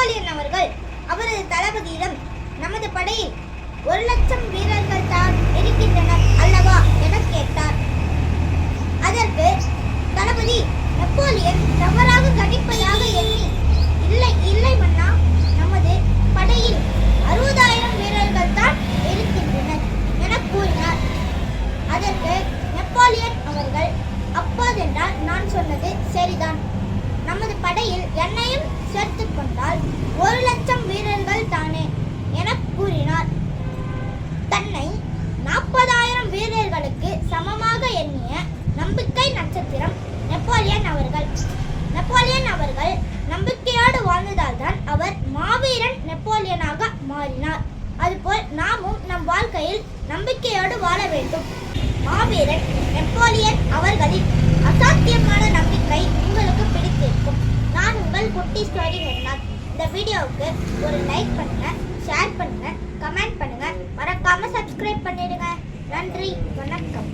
Napoleon அவர்கள் அவரது தளபதியிடம் நமது படையில் ஒரு லட்சம் வீரர்கள் தான் இருக்கின்றனர் அல்லவா? என கேட்டார். அதற்கு தளபதி நெப்போலியன் தவறாக கணிப்பதாக எண்ணி இல்லை இல்லை மன்னா நமது படையில் அறுபதாயிரம் வீரர்கள் தான் இருக்கின்றனர் என கூறினார். அதற்கு நெப்போலியன் அவர்கள் அப்போதென்றால் நான் சொன்னது சரிதான். நமது படையில் என்னையும் சேர்த்துக் கொண்டால் ஒரு லட்சம் வீரர்கள் தானே என கூறினார் தன்னை நாற்பதாயிரம் வீரர்களுக்கு சமமாக எண்ணிய நம்பிக்கை நட்சத்திரம் நெப்போலியன் அவர்கள். நெப்போலியன் அவர்கள் நம்பிக்கையோடு வாழ்ந்ததால் தான் அவர் மாவீரன் நெப்போலியனாக மாறினார். அதுபோல் நாமும் நம் வாழ்க்கையில் நம்பிக்கையோடு வாழ வேண்டும். மாவீரன் நெப்போலியன் அவர்களின் அசாத்தியமான நம்பிக்கை உங்களுக்கு பிடித்திருக்கும். நான் உங்கள் குட்டி ஸ்டோரி ஹெர்னாத் இந்த வீடியோவுக்கு ஒரு லைக் பண்ணுங்க ஷேர் பண்ணுங்க கமெண்ட் பண்ணுங்க. மறக்காம சப்ஸ்கிரைப் பண்ணிடுங்க. நன்றி வணக்கம்.